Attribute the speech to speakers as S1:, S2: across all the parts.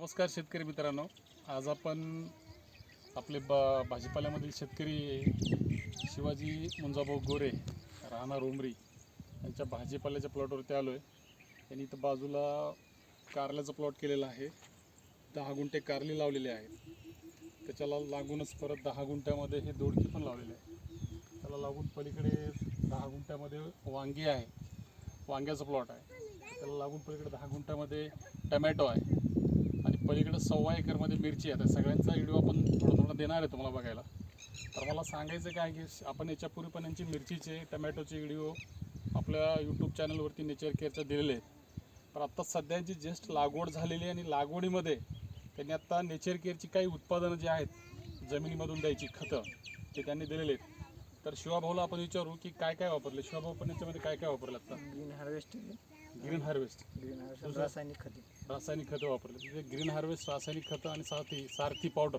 S1: नमस्कार शेतकरी मित्रांनो. आज आपण आपले बा भाजीपाल्यामधील शेतकरी शिवाजी मुंजाभाऊ गोरे राहणार उमरी यांच्या भाजीपाल्याच्या प्लॉटवरती आलो आहे त्यांनी इथं बाजूला कारल्याचा प्लॉट केलेला आहे. दहा गुंठे कारली लावलेले आहेत त्याच्याला लागूनच परत दहा गुंठ्यामध्ये हे दोडकी पण लावलेले आहे. त्याला लागून पलीकडे दहा गुंठ्यामध्ये वांगी आहे. वांग्याचा प्लॉट आहे. त्याला लागून पलीकडे दहा गुंठ्यामध्ये टमॅटो आहे. पलीकडं सव्वा एकरमध्ये मिरची आहे. तर सगळ्यांचा व्हिडिओ आपण थोडं थोडं देणार आहे तुम्हाला बघायला. तर मला सांगायचं काय की आपण याच्यापूर्वी पण यांची मिरचीचे टमॅटोचे व्हिडिओ आपल्या यूट्यूब चॅनलवरती नेचर केअरच्या दिलेले आहेत. पण आत्ता सध्याची जस्ट लागवड झालेली आहे आणि लागवडीमध्ये त्यांनी आत्ता नेचर केअरची काही उत्पादनं जी आहेत जमिनीमधून द्यायची खतं ते त्यांनी दिलेले आहेत. तर शिवाभाऊला आपण विचारू की काय काय वापरले? शिवाभाऊ पण याच्यामध्ये काय काय वापरलं आता?
S2: Green
S1: green harvest
S2: green harvest
S1: दुसरं?
S2: रासायनिक खते.
S1: रासायनिक खतं वापरले. म्हणजे ग्रीन हार्वेस्ट रासायनिक खतं आणि साथी सारथी पावडर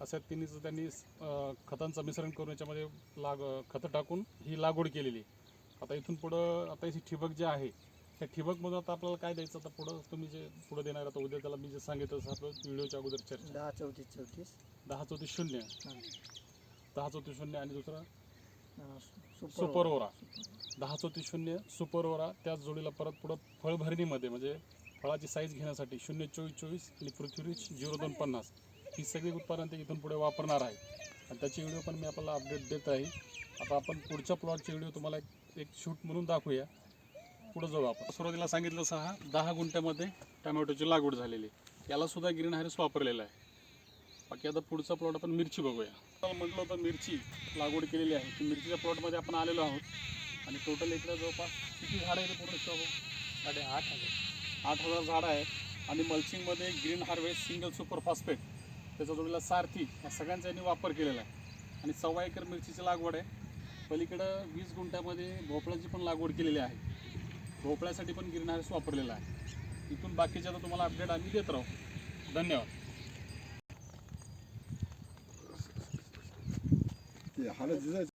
S1: अशा तिन्हीचं त्यांनी अं, खतांचं मिश्रण करून याच्यामध्ये लाग खतं टाकून ही लागवड केलेली. आहे. आता इथून पुढं आता ही ठिबक जे आहे त्या ठिबकमधून आता आपल्याला काय द्यायचं? आता पुढं तुम्ही जे पुढं देणार आता उद्या त्याला मी जे सांगितलं तसं आपलं व्हिडिओच्या अगोदर चर्चा.
S2: दहा चौतीस चौतीस.
S1: दहा चौतीस शून्य.
S2: हां.
S1: दहा चौतीस शून्य आणि दुसरं?
S2: सुपर
S1: सुपर ओरा दहा चौतीस शून्य सुपर ओरा त्याच जोडीला परत पुढं फळभरणीमध्ये म्हणजे फळाची साईज घेण्यासाठी शून्य चोवीस चोवीस आणि पृथ्वीरीच झिरो दोन पन्नास. ही सगळी उत्पादन ते इथून पुढे वापरणार आहे. आणि त्याची व्हिडिओ पण मी आपल्याला अपडेट देत आहे आता आपण पुढच्या प्लॉटची व्हिडिओ तुम्हाला एक एक शूट म्हणून दाखवूया. पुढं जाऊ आपण. सुरुवातीला सांगितलं सहा दहा गुंठ्यामध्ये टमॅटोची लागवड झालेली. आहे. याला सुद्धा ग्रीन हायरस वापरलेला आहे. बाकी आता पुढचा प्लॉट आपण मिरची बघूया. म्हटलं होतं मिरची लागवड केलेली आहे. ती मिरचीच्या प्लॉटमध्ये आपण आलेलो आहोत. आणि टोटल इकडे जवळपास किती झाडं आहे पूर्ण शोभ साडे आठ हजार. आठ हजार झाडं आहेत. आणि मल्चिंगमध्ये green harvest single super phosphate त्याच्या जोडीला सारथी या सगळ्यांचा यांनी वापर केलेला आहे. आणि सव्वा एकर मिरचीची लागवड आहे. पलीकडं वीस गुंठ्यामध्ये भोपळ्याची पण लागवड केलेली आहे. भोपळ्यासाठी पण ग्रीन हार्वेस्ट वापरलेला आहे. इथून बाकीच्या तर तुम्हाला अपडेट आम्ही देत राहू. धन्यवाद.
S3: 对，好了，就是。